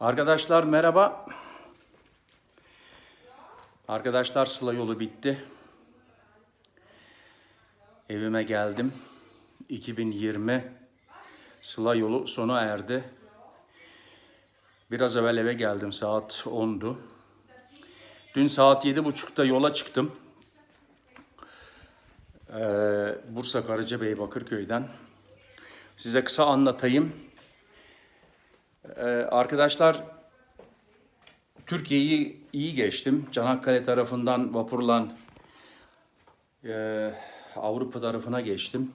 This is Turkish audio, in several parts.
Arkadaşlar merhaba. Arkadaşlar Sıla yolu bitti. Evime geldim. 2020 Sıla yolu sona erdi. Biraz evvel eve geldim saat 10'du. Dün saat 7.30'da yola çıktım. Ee, Bursa Karacabey Bakırköy'den. Size kısa anlatayım. Ee, arkadaşlar Türkiye'yi iyi geçtim. Çanakkale tarafından vapurla e, Avrupa tarafına geçtim.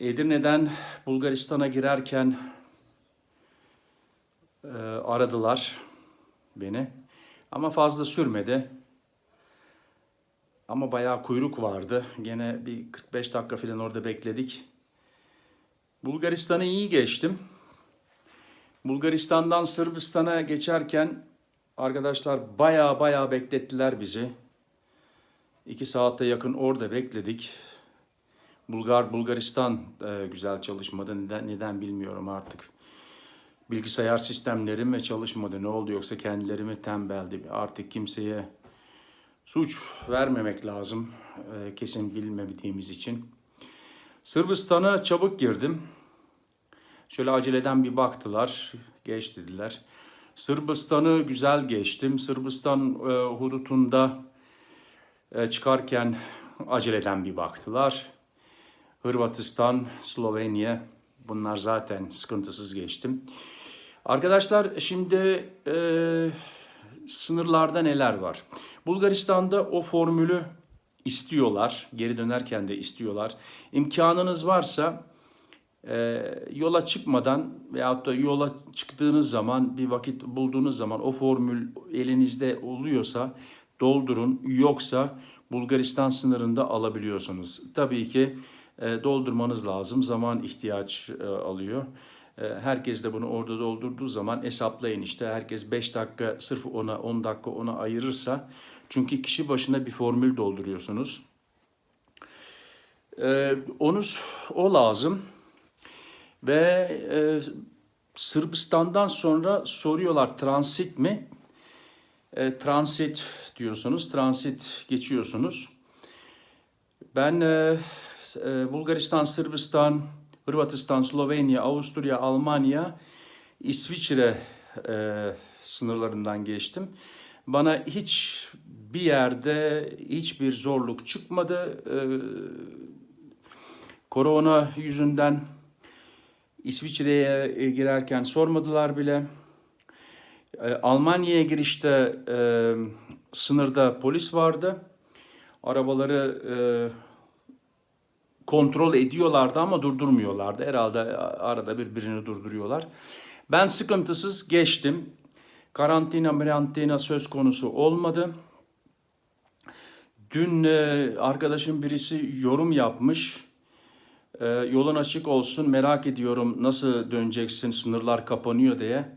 Edirne'den Bulgaristan'a girerken e, aradılar beni. Ama fazla sürmedi. Ama bayağı kuyruk vardı. Gene bir 45 dakika falan orada bekledik. Bulgaristan'ı iyi geçtim. Bulgaristan'dan Sırbistan'a geçerken arkadaşlar baya baya beklettiler bizi. İki saate yakın orada bekledik. Bulgar Bulgaristan e, güzel çalışmadı. Neden, neden bilmiyorum artık. Bilgisayar sistemlerim mi çalışmadı? Ne oldu yoksa kendileri mi tembeldi? Artık kimseye suç vermemek lazım. e, kesin bilmediğimiz için. Sırbistan'a çabuk girdim. Şöyle aceleden bir baktılar, geç dediler. Sırbistan'ı güzel geçtim. Sırbistan e, hudutunda e, çıkarken aceleden bir baktılar. Hırvatistan, Slovenya bunlar zaten sıkıntısız geçtim. Arkadaşlar şimdi e, sınırlarda neler var? Bulgaristan'da o formülü istiyorlar. Geri dönerken de istiyorlar. İmkanınız varsa e, yola çıkmadan veyahut da yola çıktığınız zaman bir vakit bulduğunuz zaman o formül elinizde oluyorsa doldurun. Yoksa Bulgaristan sınırında alabiliyorsunuz. Tabii ki e, doldurmanız lazım. Zaman ihtiyaç e, alıyor. E, herkes de bunu orada doldurduğu zaman hesaplayın işte herkes 5 dakika sırf ona 10 dakika ona ayırırsa çünkü kişi başına bir formül dolduruyorsunuz. E, onu o lazım. Ve e, Sırbistan'dan sonra soruyorlar transit mi? E, transit diyorsunuz, transit geçiyorsunuz. Ben e, e, Bulgaristan, Sırbistan, Hırvatistan, Slovenya, Avusturya, Almanya, İsviçre e, sınırlarından geçtim. Bana hiç bir yerde hiçbir zorluk çıkmadı. E, korona yüzünden İsviçre'ye e, girerken sormadılar bile. E, Almanya'ya girişte e, sınırda polis vardı. Arabaları e, kontrol ediyorlardı ama durdurmuyorlardı. Herhalde arada birbirini durduruyorlar. Ben sıkıntısız geçtim. Karantina mirantina söz konusu olmadı. Dün e, arkadaşım birisi yorum yapmış. E, yolun açık olsun merak ediyorum nasıl döneceksin sınırlar kapanıyor diye.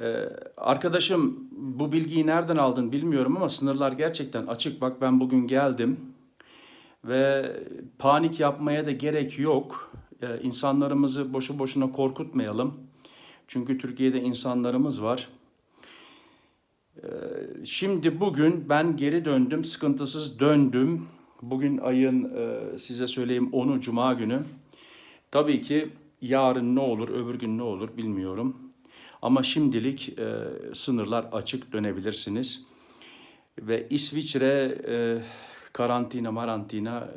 E, arkadaşım bu bilgiyi nereden aldın bilmiyorum ama sınırlar gerçekten açık. Bak ben bugün geldim ve panik yapmaya da gerek yok. E, insanlarımızı boşu boşuna korkutmayalım. Çünkü Türkiye'de insanlarımız var. Şimdi bugün ben geri döndüm, sıkıntısız döndüm. Bugün ayın e, size söyleyeyim 10'u Cuma günü. Tabii ki yarın ne olur, öbür gün ne olur bilmiyorum. Ama şimdilik e, sınırlar açık dönebilirsiniz. Ve İsviçre e, karantina marantina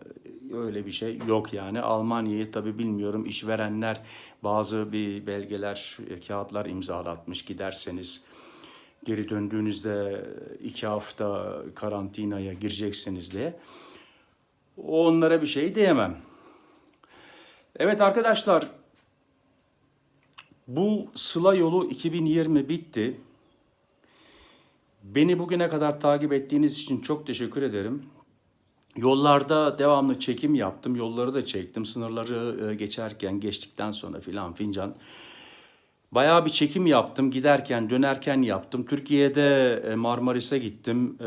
öyle bir şey yok yani. Almanya'yı tabii bilmiyorum işverenler bazı bir belgeler, kağıtlar imzalatmış giderseniz. Geri döndüğünüzde iki hafta karantinaya gireceksiniz diye. Onlara bir şey diyemem. Evet arkadaşlar bu Sıla yolu 2020 bitti. Beni bugüne kadar takip ettiğiniz için çok teşekkür ederim. Yollarda devamlı çekim yaptım. Yolları da çektim. Sınırları e, geçerken, geçtikten sonra filan fincan. Bayağı bir çekim yaptım. Giderken, dönerken yaptım. Türkiye'de e, Marmaris'e gittim.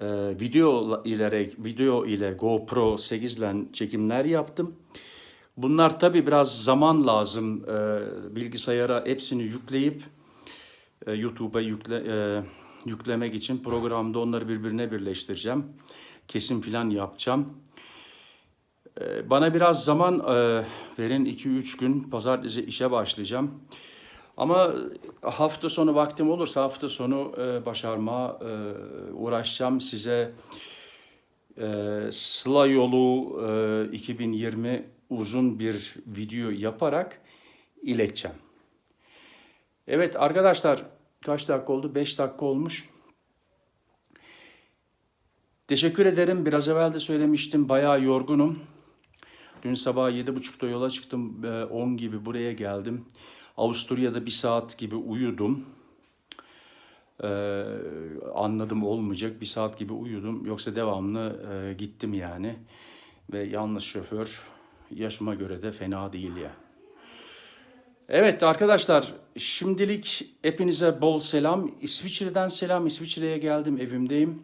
E, video ile video ile GoPro 8 ile çekimler yaptım. Bunlar tabii biraz zaman lazım e, bilgisayara hepsini yükleyip e, YouTube'a yükle, e, yüklemek için programda onları birbirine birleştireceğim. Kesim falan yapacağım. E, bana biraz zaman e, verin 2-3 gün pazartesi işe başlayacağım. Ama hafta sonu vaktim olursa hafta sonu e, başarmaya e, uğraşacağım. Size e, Sıla Yolu e, 2020 uzun bir video yaparak ileteceğim. Evet arkadaşlar kaç dakika oldu? 5 dakika olmuş. Teşekkür ederim. Biraz evvel de söylemiştim. Bayağı yorgunum. Dün sabah 7.30'da yola çıktım. e, 10 gibi buraya geldim. Avusturya'da bir saat gibi uyudum. Ee, anladım olmayacak. Bir saat gibi uyudum. Yoksa devamlı e, gittim yani. Ve yalnız şoför yaşıma göre de fena değil ya. Evet arkadaşlar şimdilik hepinize bol selam. İsviçre'den selam. İsviçre'ye geldim evimdeyim.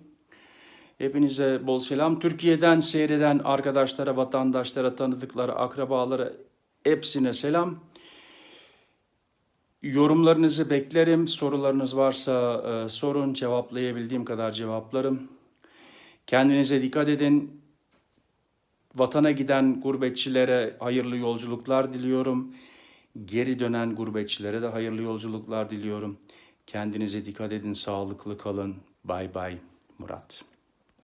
Hepinize bol selam. Türkiye'den seyreden arkadaşlara, vatandaşlara, tanıdıklara, akrabalara hepsine selam. Yorumlarınızı beklerim. Sorularınız varsa e, sorun. Cevaplayabildiğim kadar cevaplarım. Kendinize dikkat edin. Vatana giden gurbetçilere hayırlı yolculuklar diliyorum. Geri dönen gurbetçilere de hayırlı yolculuklar diliyorum. Kendinize dikkat edin, sağlıklı kalın. Bay bay Murat.